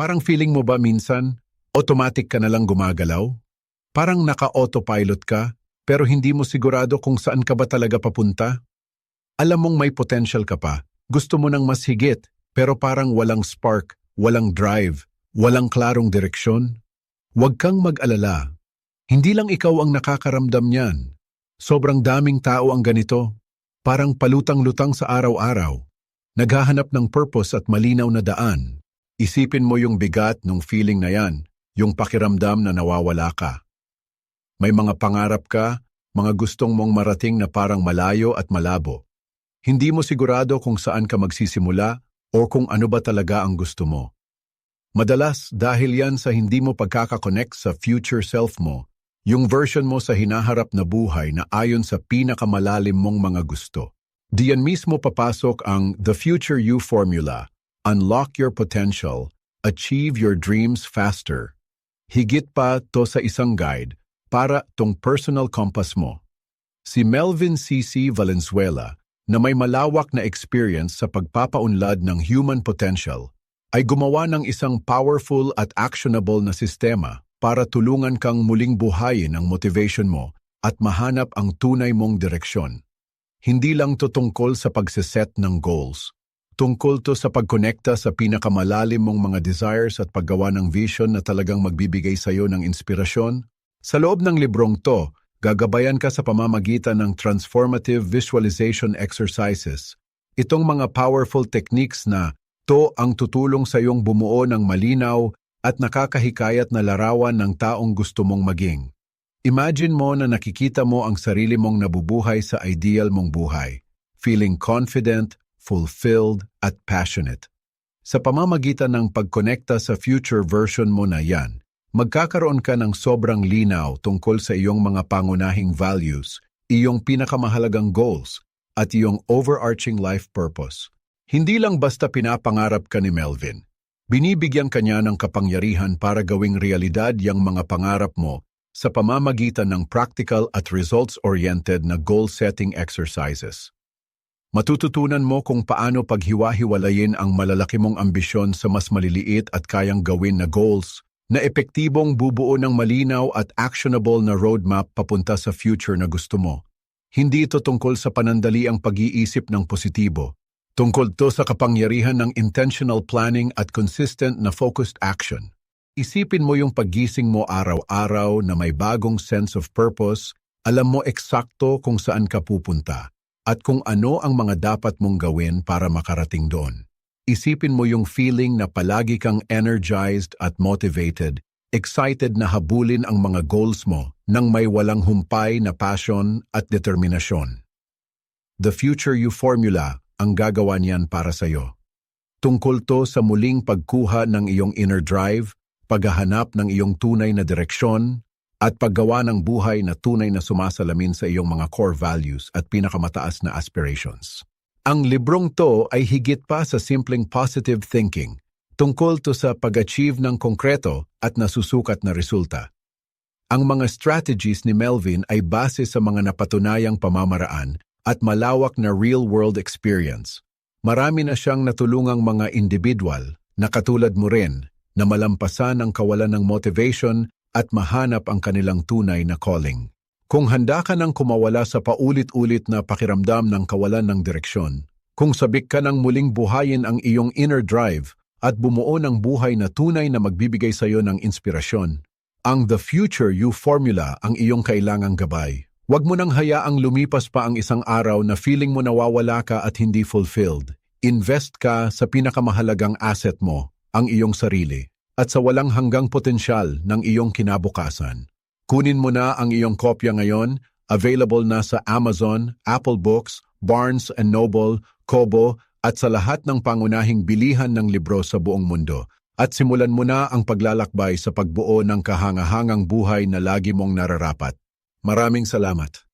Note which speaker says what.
Speaker 1: Parang feeling mo ba minsan, automatic ka na lang gumagalaw? Parang naka-autopilot ka, pero hindi mo sigurado kung saan ka ba talaga papunta? Alam mong may potential ka pa, gusto mo ng mas higit, pero parang walang spark, walang drive, walang klarong direksyon? Huwag kang mag-alala. Hindi lang ikaw ang nakakaramdam niyan. Sobrang daming tao ang ganito. Parang palutang-lutang sa araw-araw. Naghahanap ng purpose at malinaw na daan. Isipin mo yung bigat ng feeling na yan, yung pakiramdam na nawawala ka. May mga pangarap ka, mga gustong mong marating na parang malayo at malabo. Hindi mo sigurado kung saan ka magsisimula o kung ano ba talaga ang gusto mo. Madalas dahil yan sa hindi mo pagkakakonect sa future self mo, yung version mo sa hinaharap na buhay na ayon sa pinakamalalim mong mga gusto. Diyan mismo papasok ang The Future You Formula, Unlock Your Potential, Achieve Your Dreams Faster. Higit pa to sa isang guide para tong personal compass mo. Si Melvin C.C. Valenzuela, na may malawak na experience sa pagpapaunlad ng human potential, ay gumawa ng isang powerful at actionable na sistema para tulungan kang muling buhayin ang motivation mo at mahanap ang tunay mong direksyon. Hindi lang to tungkol sa pagseset ng goals. Tungkol to sa pagkonekta sa pinakamalalim mong mga desires at paggawa ng vision na talagang magbibigay sa iyo ng inspirasyon. Sa loob ng librong to, gagabayan ka sa pamamagitan ng transformative visualization exercises. Itong mga powerful techniques na to ang tutulong sa iyong bumuo ng malinaw at nakakahikayat na larawan ng taong gusto mong maging. Imagine mo na nakikita mo ang sarili mong nabubuhay sa ideal mong buhay, feeling confident, fulfilled, at passionate. Sa pamamagitan ng pagkonekta sa future version mo na yan, magkakaroon ka ng sobrang linaw tungkol sa iyong mga pangunahing values, iyong pinakamahalagang goals, at iyong overarching life purpose. Hindi lang basta pinapangarap ka ni Melvin. Binibigyan ka niya ng kapangyarihan para gawing realidad yung mga pangarap mo sa pamamagitan ng practical at results-oriented na goal-setting exercises. Matututunan mo kung paano paghiwa-hiwalayin ang malalaki mong ambisyon sa mas maliliit at kayang gawin na goals na epektibong bubuo ng malinaw at actionable na roadmap papunta sa future na gusto mo. Hindi ito tungkol sa panandali ang pag-iisip ng positibo. Tungkol to sa kapangyarihan ng intentional planning at consistent na focused action. Isipin mo yung paggising mo araw-araw na may bagong sense of purpose, alam mo eksakto kung saan ka pupunta, at kung ano ang mga dapat mong gawin para makarating doon. Isipin mo yung feeling na palagi kang energized at motivated, excited na habulin ang mga goals mo nang may walang humpay na passion at determinasyon. The Future You Formula ang gagawa niyan para sa iyo. Tungkol to sa muling pagkuha ng iyong inner drive, paghahanap ng iyong tunay na direksyon, at paggawa ng buhay na tunay na sumasalamin sa iyong mga core values at pinakamataas na aspirations. Ang librong to ay higit pa sa simpleng positive thinking, tungkol to sa pag-achieve ng konkreto at nasusukat na resulta. Ang mga strategies ni Melvin ay base sa mga napatunayang pamamaraan at malawak na real-world experience. Marami na siyang natulungang mga individual na katulad mo rin na malampasan ang kawalan ng motivation at mahanap ang kanilang tunay na calling. Kung handa ka ng kumawala sa paulit-ulit na pakiramdam ng kawalan ng direksyon, kung sabik ka ng muling buhayin ang iyong inner drive at bumuo ng buhay na tunay na magbibigay sa iyo ng inspirasyon, ang The Future You Formula ang iyong kailangang gabay. Huwag mo nang hayaang lumipas pa ang isang araw na feeling mo nawawala ka at hindi fulfilled. Invest ka sa pinakamahalagang asset mo, ang iyong sarili, at sa walang hanggang potensyal ng iyong kinabukasan. Kunin mo na ang iyong kopya ngayon, available na sa Amazon, Apple Books, Barnes Noble, Kobo at sa lahat ng pangunahing bilihan ng libro sa buong mundo. At simulan mo na ang paglalakbay sa pagbuo ng kahangahangang buhay na lagi mong nararapat. Maraming salamat.